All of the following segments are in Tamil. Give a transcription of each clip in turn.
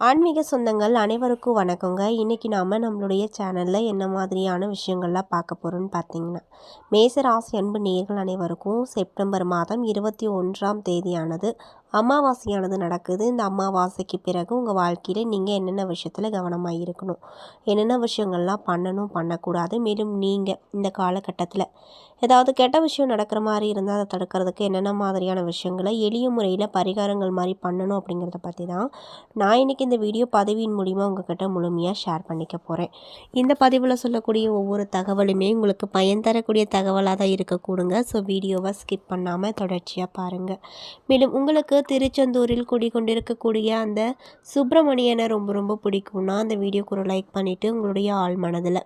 ஆன்மீக சொந்தங்கள் அனைவருக்கும் வணக்கங்க. இன்றைக்கி நாம் நம்மளுடைய சேனலில் என்ன மாதிரியான விஷயங்கள்லாம் பார்க்க போகிறோன்னு பார்த்தீங்கன்னா மேசராசி அன்பு நேர்கள் அனைவருக்கும் செப்டம்பர் மாதம் இருபத்தி ஒன்றாம் தேதியானது அமாவாசையானது நடக்குது. இந்த அமாவாசைக்கு பிறகு உங்கள் வாழ்க்கையில் நீங்கள் என்னென்ன விஷயத்தில் கவனமாக இருக்கணும் என்னென்ன விஷயங்கள்லாம் பண்ணணும் பண்ணக்கூடாது. மேலும் நீங்கள் இந்த காலகட்டத்தில் ஏதாவது கெட்ட விஷயம் நடக்கிற மாதிரி இருந்தால் அதை தடுக்கிறதுக்கு என்னென்ன மாதிரியான விஷயங்களை எளிய முறையில் பரிகாரங்கள் மாதிரி பண்ணணும் அப்படிங்கிறத பற்றி தான் நான் இன்றைக்கி இந்த வீடியோ பதிவின் மூலிமா உங்கள்கிட்ட முழுமையாக ஷேர் பண்ணிக்க போகிறேன் இந்த பதிவில் சொல்லக்கூடிய ஒவ்வொரு தகவலுமே உங்களுக்கு பயன் தரக்கூடிய தகவலாக தான் இருக்கக்கூடுங்க. ஸோ வீடியோவை ஸ்கிப் பண்ணாமல் தொடர்ச்சியாக பாருங்கள் மேலும் உங்களுக்கு திருச்செந்தூரில் குடிக்கொண்டிருக்கக்கூடிய அந்த சுப்பிரமணியனை ரொம்ப ரொம்ப பிடிக்கும்னா அந்த வீடியோக்கு ஒரு லைக் பண்ணிவிட்டு உங்களுடைய ஆள் மனதில்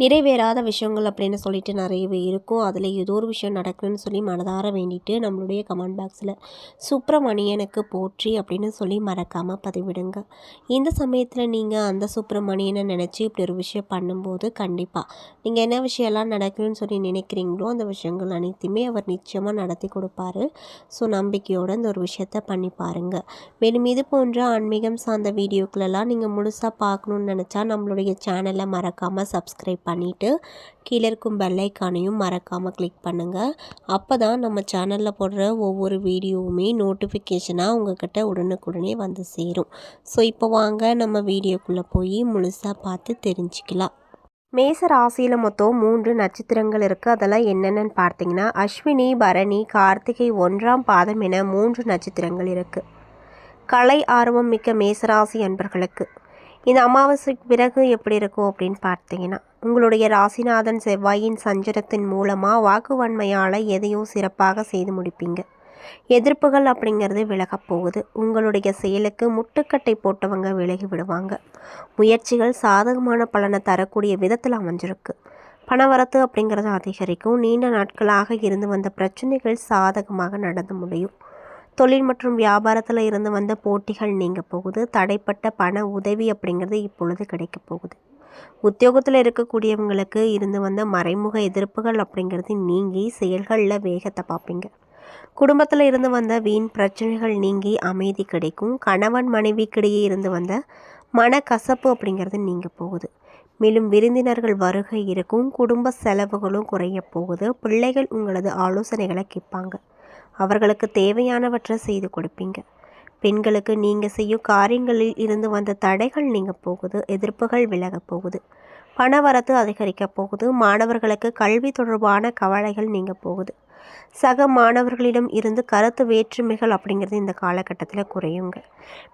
நிறைவேறாத விஷயங்கள் அப்படின்னு சொல்லிட்டு நிறையவே இருக்கும். அதில் ஏதோ ஒரு விஷயம் நடக்குன்னு சொல்லி மனதார வேண்டிட்டு நம்மளுடைய கமெண்ட் பாக்ஸில் சுப்பிரமணியனுக்கு போற்றி அப்படின்னு சொல்லி மறக்காமல் பதிவிடுங்க. இந்த சமயத்தில் நீங்கள் அந்த சுப்பிரமணியனை நினச்சி இப்படி ஒரு விஷயம் பண்ணும்போது கண்டிப்பாக நீங்கள் என்ன விஷயம்லாம் நடக்கணும்னு சொல்லி நினைக்கிறீங்களோ அந்த விஷயங்கள் அனைத்துமே அவர் நிச்சயமாக நடத்தி கொடுப்பாரு. ஸோ நம்பிக்கையோடு இந்த ஒரு விஷயத்த பண்ணி பாருங்கள் மேலும் இது போன்ற ஆன்மீகம் சார்ந்த வீடியோக்களெல்லாம் நீங்கள் முழுசாக பார்க்கணுன்னு நினச்சா நம்மளுடைய சேனலை மறக்காமல் சப் சப்ஸ்கிரைப் பண்ணிவிட்டு கீழே இருக்கும் பெல்லைக்கானையும் மறக்காமல் கிளிக் பண்ணுங்கள் அப்போ தான் நம்ம சேனலில் போடுற ஒவ்வொரு வீடியோவுமே நோட்டிஃபிகேஷனாக உங்கள்கிட்ட உடனுக்குடனே வந்து சேரும். ஸோ இப்போ வாங்க நம்ம வீடியோக்குள்ளே போய் முழுசாக பார்த்து தெரிஞ்சுக்கலாம். மேச ராசியில் மொத்தம் மூன்று நட்சத்திரங்கள் இருக்குது அதெல்லாம் என்னென்னு பார்த்தீங்கன்னா அஸ்வினி பரணி கார்த்திகை ஒன்றாம் பாதம் என மூன்று நட்சத்திரங்கள் இருக்குது கலை ஆர்வம் மிக்க மேசராசி அன்பர்களுக்கு. இந்த அமாவாசைக்கு பிறகு எப்படி இருக்கும் அப்படின்னு பார்த்தீங்கன்னா உங்களுடைய ராசிநாதன் செவ்வாயின் சஞ்சரத்தின் மூலமாக வாக்குவன்மையால் எதையும் சிறப்பாக செய்து முடிப்பீங்க. எதிர்ப்புகள் அப்படிங்கிறது விலகப் போகுது. உங்களுடைய செயலுக்கு முட்டுக்கட்டை போட்டவங்க விலகி விடுவாங்க. முயற்சிகள் சாதகமான பலனை தரக்கூடிய விதத்தில் அமைஞ்சிருக்கு. பணவரத்து அப்படிங்கிறது அதிகரிக்கும். நீண்ட நாட்களாக இருந்து வந்த பிரச்சனைகள் சாதகமாக நடந்து முடியும். தொழில் மற்றும் வியாபாரத்தில் இருந்து வந்த போட்டிகள் நீங்க போகுது. தடைப்பட்ட பண உதவி அப்படிங்கிறது இப்பொழுது கிடைக்க போகுது. உத்தியோகத்தில் இருக்கக்கூடியவங்களுக்கு இருந்து வந்த மறைமுக எதிர்ப்புகள் அப்படிங்கிறது நீங்கி செயல்களில் வேகத்தை பார்ப்பீங்க குடும்பத்தில் இருந்து வந்த வீண் பிரச்சனைகள் நீங்கி அமைதி கிடைக்கும். கணவன் மனைவிக்கிடையே இருந்து வந்த மனக்கசப்பு அப்படிங்கிறது நீங்க போகுது. மேலும் விருந்தினர்கள் வருகை இருக்கும். குடும்ப செலவுகளும் குறைய போகுது. பிள்ளைகள் உங்களது ஆலோசனைகளை கேட்பாங்க. அவர்களுக்கு தேவையானவற்றை செய்து கொடுப்பீங்க. பெண்களுக்கு நீங்கள் செய்யும் காரியங்களில் இருந்து வந்த தடைகள் நீங்கள் போகுது எதிர்ப்புகள் விலக போகுது பணவரத்து அதிகரிக்க போகுது மாணவர்களுக்கு கல்வி தொடர்பான கவலைகள் நீங்க போகுது. சக மாணவர்களிடம் இருந்து கருத்து வேற்றுமைகள் அப்படிங்கிறது இந்த காலகட்டத்தில் குறையுங்க.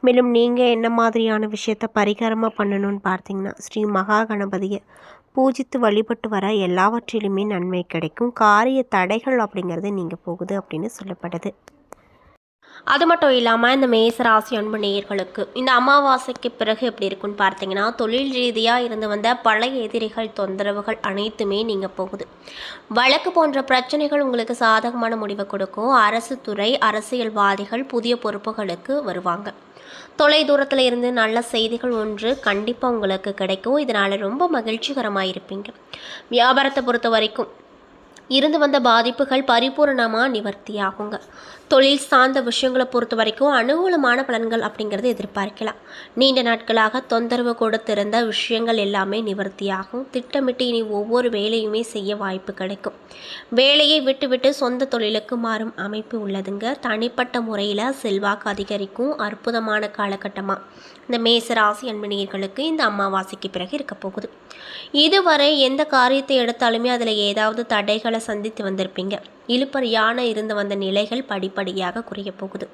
மேலும் நீங்கள் என்ன மாதிரியான விஷயத்த பரிகாரமாக பண்ணணும்னு பார்த்தீங்கன்னா ஸ்ரீ மகா கணபதியை பூஜித்து வழிபட்டு வர எல்லாவற்றிலுமே நன்மை கிடைக்கும். காரிய தடைகள் அப்படிங்கிறது நீங்கள் போகுது அப்படின்னு சொல்லப்படுது. அது மட்டும் இல்லாமல் இந்த மேசராசி அன்பு நேயர்களுக்கு இந்த அமாவாசைக்கு பிறகு எப்படி இருக்குன்னு பார்த்தீங்கன்னா தொழில் ரீதியாக இருந்து வந்த பழைய எதிரிகள் தொந்தரவுகள் அனைத்துமே நீங்கள் போகுது. வழக்கு போன்ற பிரச்சனைகள் உங்களுக்கு சாதகமான முடிவை கொடுக்கும். அரசு துறை அரசியல்வாதிகள் புதிய பொறுப்புகளுக்கு வருவாங்க. தொலை தூரத்தில் இருந்து நல்ல செய்திகள் ஒன்று கண்டிப்பாக உங்களுக்கு கிடைக்கும். இதனால் ரொம்ப மகிழ்ச்சிகரமாக இருப்பீங்க. வியாபாரத்தை பொறுத்த வரைக்கும் இருந்து வந்த பாதிப்புகள் பரிபூர்ணமாக நிவர்த்தியாகுங்க. தொழில் சார்ந்த விஷயங்களை பொறுத்த வரைக்கும் அனுகூலமான பலன்கள் அப்படிங்கிறது எதிர்பார்க்கலாம். நீண்ட நாட்களாக தொந்தரவு கொடுத்திருந்த விஷயங்கள் எல்லாமே நிவர்த்தியாகும். திட்டமிட்டு இனி ஒவ்வொரு வேலையுமே செய்ய வாய்ப்பு கிடைக்கும். வேலையை விட்டுவிட்டு சொந்த தொழிலுக்கு மாறும் அமைப்பு உள்ளதுங்க. தனிப்பட்ட முறையில் செல்வாக்கு அதிகரிக்கும். அற்புதமான காலகட்டமாக இந்த மேசராசி அன்பணியர்களுக்கு இந்த அமாவாசைக்கு பிறகு இருக்க போகுது. இதுவரை எந்த காரியத்தை எடுத்தாலுமே அதில் ஏதாவது தடைகளை சந்தித்து வந்திருப்பீங்க. இழுப்பறியான இருந்து வந்த நிலைகள் படிப்படியாக குறைய போகுது.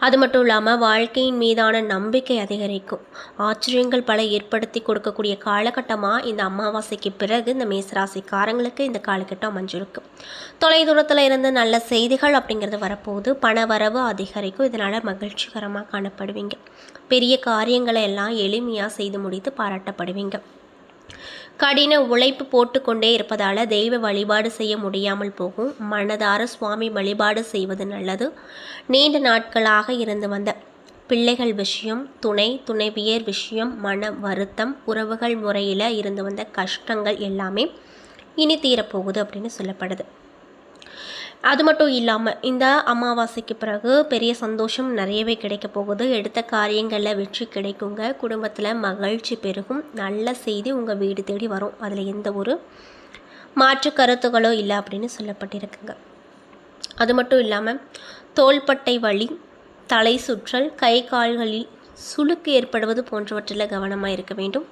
அது மட்டும் இல்லாமல் வாழ்க்கையின் மீதான நம்பிக்கை அதிகரிக்கும். ஆச்சரியங்கள் பல ஏற்படுத்தி கொடுக்கக்கூடிய காலகட்டமாக இந்த அமாவாசைக்கு பிறகு இந்த மேசராசிக்காரங்களுக்கு இந்த காலகட்டம் அமைஞ்சிருக்கு. தொலைதூரத்தில் இருந்து நல்ல செய்திகள் அப்படிங்கிறது வரப்போகுது. பண வரவு அதிகரிக்கும். இதனால் மகிழ்ச்சிகரமாக காணப்படுவீங்க. பெரிய காரியங்களை எல்லாம் எளிமையாக செய்து முடித்து பாராட்டப்படுவீங்க. கடின உழைப்பு போட்டுக்கொண்டே இருப்பதால் தெய்வ வழிபாடு செய்ய முடியாமல் போகும். மனதார சுவாமி வழிபாடு செய்வது நல்லது. நீண்ட நாட்களாக இருந்து வந்த பிள்ளைகள் விஷயம் துணை துணைவியர் விஷயம் மன வருத்தம் உறவுகள் முறையில் இருந்து வந்த கஷ்டங்கள் எல்லாமே இனி தீரப்போகுது அப்படின்னு சொல்லப்படுது. அது மட்டும் இல்லாமல் இந்த அமாவாசைக்கு பிறகு பெரிய சந்தோஷம் நிறையவே கிடைக்க போகுது. எடுத்த காரியங்களில் வெற்றி கிடைக்குங்க. குடும்பத்தில் மகிழ்ச்சி பெருகும். நல்ல செய்தி உங்கள் வீடு தேடி வரும். அதில் எந்த ஒரு மாற்று கருத்துகளோ இல்லை அப்படின்னு சொல்லப்பட்டிருக்குங்க. அது மட்டும் இல்லாமல் தோள்பட்டை வலி தலை சுற்றல் கை கால்களில் சுளுக்கு ஏற்படுவது போன்றவற்றில் கவனமாக இருக்க வேண்டும்.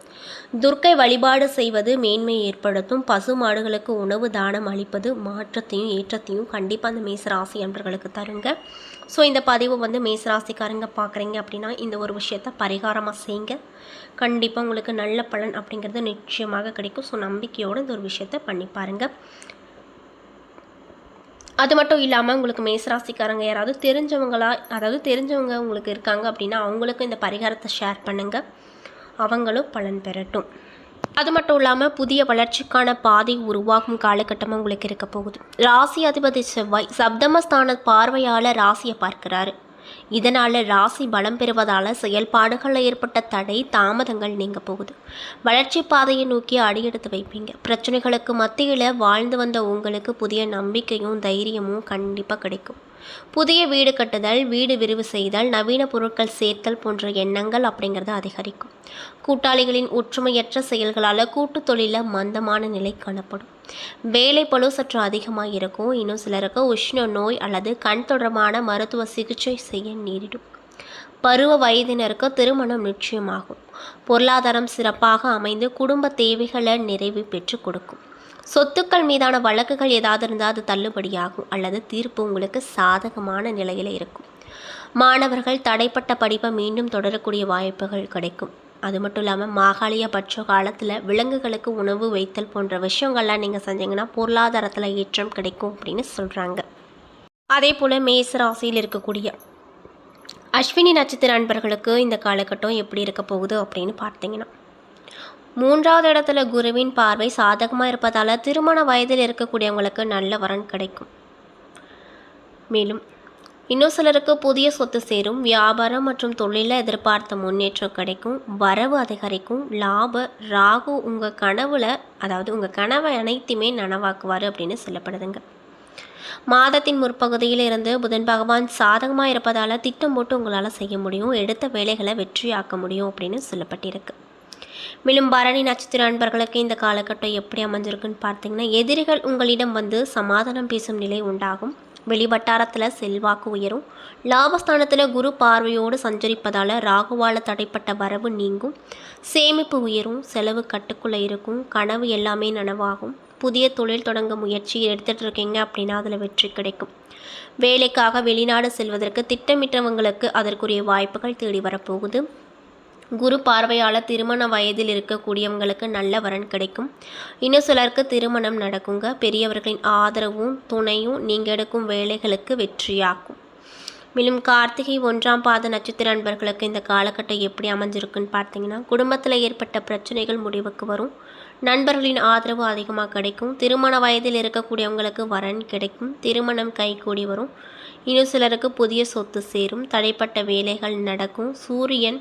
துர்க்கை வழிபாடு செய்வது மேன்மை ஏற்படுத்தும். பசு மாடுகளுக்கு உணவு தானம் அளிப்பது மாற்றத்தையும் ஏற்றத்தையும் கண்டிப்பாக அந்த மேசராசி அன்பர்களுக்கு தருங்க. ஸோ இந்த பதிவு வந்து மேசராசிக்காரங்க பார்க்குறீங்க அப்படின்னா இந்த ஒரு விஷயத்த பரிகாரமாக செய்யுங்க கண்டிப்பாக உங்களுக்கு நல்ல பலன் அப்படிங்கிறது நிச்சயமாக கிடைக்கும். ஸோ நம்பிக்கையோடு இந்த ஒரு விஷயத்த பண்ணி பாருங்கள் அது மட்டும் இல்லாமல் உங்களுக்கு மேசராசிக்காரங்க யாராவது தெரிஞ்சவங்களா அதாவது தெரிஞ்சவங்க உங்களுக்கு இருக்காங்க அப்படின்னா அவங்களுக்கும் இந்த பரிகாரத்தை ஷேர் பண்ணுங்கள் அவங்களும் பலன் பெறட்டும். அது மட்டும் இல்லாமல் புதிய வளர்ச்சிக்கான பாதை உருவாகும் காலகட்டமாக உங்களுக்கு இருக்க போகுது. ராசி அதிபதி செவ்வாய் சப்தமஸ்தான பார்வையால் ராசியை பார்க்கிறாரு. இதனால் ராசி பலம் பெறுவதால் செயல்பாடுகளில் ஏற்பட்ட தடை தாமதங்கள் நீங்க போகுது. வளர்ச்சி பாதையை நோக்கி அடியெடுத்து வைப்பீங்க. பிரச்சனைகளுக்கு மத்தியில் வாழ்ந்து வந்த உங்களுக்கு புதிய நம்பிக்கையும் தைரியமும் கண்டிப்பாக கிடைக்கும். புதிய வீடு கட்டுதல் வீடு விரிவு செய்தல் நவீன பொருட்கள் சேர்த்தல் போன்ற எண்ணங்கள் அப்படிங்கிறது அதிகரிக்கும். கூட்டாளிகளின் ஒற்றுமையற்ற செயல்களால் கூட்டு தொழிலில் மந்தமான நிலை காணப்படும். வேலை பழு சற்று அதிகமாக இருக்கும். இன்னும் சிலருக்கு உஷ்ண நோய் அல்லது கண் தொடர்பான மருத்துவ சிகிச்சை செய்ய நேரிடும். பருவ வயதினருக்கு திருமணம் நிச்சயமாகும். பொருளாதாரம் சிறப்பாக அமைந்து குடும்ப தேவைகளை நிறைவு பெற்று கொடுக்கும். சொத்துக்கள் மீதான வழக்குகள் ஏதாவது இருந்தால் அது தள்ளுபடியாகும் அல்லது தீர்ப்பு உங்களுக்கு சாதகமான நிலையில் இருக்கும். மாணவர்கள் தடைப்பட்ட படிப்பை மீண்டும் தொடரக்கூடிய வாய்ப்புகள் கிடைக்கும். அது மட்டும் இல்லாமல் மாகாளிய பட்ச காலத்தில் விலங்குகளுக்கு உணவு வைத்தல் போன்ற விஷயங்கள்லாம் நீங்கள் செஞ்சீங்கன்னா பொருளாதாரத்தில் ஏற்றம் கிடைக்கும் அப்படின்னு சொல்கிறாங்க அதே போல் மேசராசியில் இருக்கக்கூடிய அஸ்வினி நட்சத்திர அன்பர்களுக்கு இந்த காலகட்டம் எப்படி இருக்க போகுது அப்படின்னு பார்த்தீங்கன்னா மூன்றாவது இடத்துல குருவின் பார்வை சாதகமாக இருப்பதால் திருமண வயதில் இருக்கக்கூடியவங்களுக்கு நல்ல வரன் கிடைக்கும். மேலும் இன்னும் சிலருக்கு புதிய சொத்து சேரும் வியாபாரம் மற்றும் தொழிலில் எதிர்பார்த்த முன்னேற்றம் கிடைக்கும் வரவு அதிகரிக்கும் லாப ராகு உங்கள் கனவுல அதாவது உங்கள் கனவை அனைத்துமே நனவாக்குவார் அப்படின்னு சொல்லப்படுதுங்க. மாதத்தின் முற்பகுதியில் இருந்து புதன் பகவான் சாதகமாக இருப்பதால் திட்டம் போட்டு உங்களால் செய்ய முடியும் எடுத்த வேலைகளை வெற்றியாக்க முடியும் அப்படின்னு சொல்லப்பட்டிருக்கு. மேலும் பரணி நட்சத்திர அன்பர்களுக்கு இந்த காலகட்டம் எப்படி அமைஞ்சிருக்குன்னு பார்த்தீங்கன்னா எதிரிகள் உங்களிடம் வந்து சமாதானம் பேசும் நிலை உண்டாகும். வெளிவட்டாரத்தில் செல்வாக்கு உயரும். லாபஸ்தானத்தில் குரு பார்வையோடு சஞ்சரிப்பதால் ராகுவால் தடைப்பட்ட வரவு நீங்கும். சேமிப்பு உயரும் செலவு கட்டுக்குள்ளே இருக்கும் கனவு எல்லாமே நனவாகும். புதிய தொழில் தொடங்க முயற்சி எடுத்துகிட்டு இருக்கீங்க அப்படின்னா அதில் வெற்றி கிடைக்கும். வேலைக்காக வெளிநாடு செல்வதற்கு திட்டமிட்டவங்களுக்கு அதற்குரிய வாய்ப்புகள் தேடி வரப்போகுது. குரு பார்வையால் திருமண வயதில் இருக்கக்கூடியவங்களுக்கு நல்ல வரன் கிடைக்கும். இன்னும் சிலருக்கு திருமணம் நடக்குங்க. பெரியவர்களின் ஆதரவும் துணையும் நீங்கள் எடுக்கும் வேலைகளுக்கு வெற்றியாக்கும் மேலும் கார்த்திகை ஒன்றாம் பாத நட்சத்திர அன்பர்களுக்கு இந்த காலகட்டம் எப்படி அமைஞ்சிருக்குன்னு பார்த்தீங்கன்னா குடும்பத்தில் ஏற்பட்ட பிரச்சனைகள் முடிவுக்கு வரும். நண்பர்களின் ஆதரவு அதிகமாக கிடைக்கும். திருமண வயதில் இருக்கக்கூடியவங்களுக்கு வரன் கிடைக்கும். திருமணம் கைகூடி வரும். இன்னும் சிலருக்கு புதிய சொத்து சேரும். தடைப்பட்ட வேலைகள் நடக்கும். சூரியன்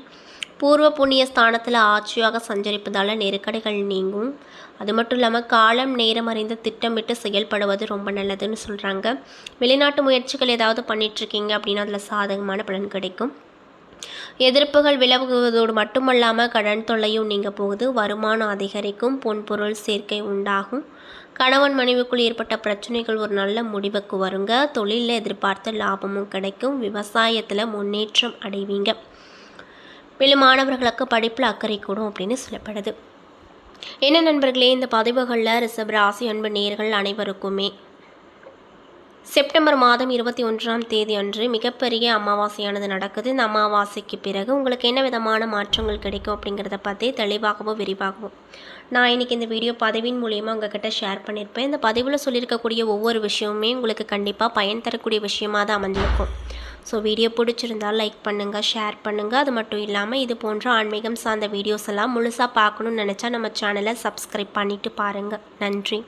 பூர்வ புண்ணிய ஸ்தானத்தில் ஆட்சியாக சஞ்சரிப்பதால் நெருக்கடிகள் நீங்கும். அது மட்டும் இல்லாமல் காலம் நேரம் அறிந்து திட்டமிட்டு செயல்படுவது ரொம்ப நல்லதுன்னு சொல்கிறாங்க வெளிநாட்டு முயற்சிகள் ஏதாவது பண்ணிகிட்ருக்கீங்க அப்படின்னா அதில் சாதகமான பலன் கிடைக்கும். எதிர்ப்புகள் விலகுவதோடு மட்டுமல்லாமல் கடன் தொல்லையும் நீங்க போகுது. வருமானம் அதிகரிக்கும் பொன்பொருள் சேர்க்கை உண்டாகும். கணவன் மனைவிக்குள் ஏற்பட்ட பிரச்சனைகள் ஒரு நல்ல முடிவுக்கு வருங்க. தொழிலில் எதிர்பார்த்த லாபமும் கிடைக்கும். விவசாயத்தில் முன்னேற்றம் அடைவீங்க. மேலும் மாணவர்களுக்கு படிப்பில் அக்கறை கூடும் அப்படின்னு சொல்லப்படுது. என்ன நண்பர்களே இந்த பதிவுகளில் ரிசர்வ் ராசி அன்பு நேர்கள் அனைவருக்குமே செப்டம்பர் மாதம் இருபத்தி ஒன்றாம் தேதி அன்று மிகப்பெரிய அமாவாசையானது நடக்குது. இந்த அமாவாசைக்கு பிறகு உங்களுக்கு என்ன விதமான மாற்றங்கள் கிடைக்கும் அப்படிங்கிறத பற்றி தெளிவாகவும் விரிவாகவும். நான் இன்றைக்கி இந்த வீடியோ பதிவின் மூலியமாக உங்ககிட்ட ஷேர் பண்ணியிருப்பேன் இந்த பதிவில் சொல்லியிருக்கக்கூடிய ஒவ்வொரு விஷயமுமே உங்களுக்கு கண்டிப்பாக பயன் தரக்கூடிய விஷயமாக தான் அமைஞ்சிருக்கும். ஸோ வீடியோ பிடிச்சிருந்தால் லைக் பண்ணுங்கள் ஷேர் பண்ணுங்கள் அது மட்டும் இல்லாமல் இது போன்ற ஆன்மீகம் சார்ந்த வீடியோஸ் எல்லாம் முழுசாக பார்க்கணுன்னு நினச்சா நம்ம சேனலை சப்ஸ்கிரைப் பண்ணிவிட்டு பாருங்கள் நன்றி.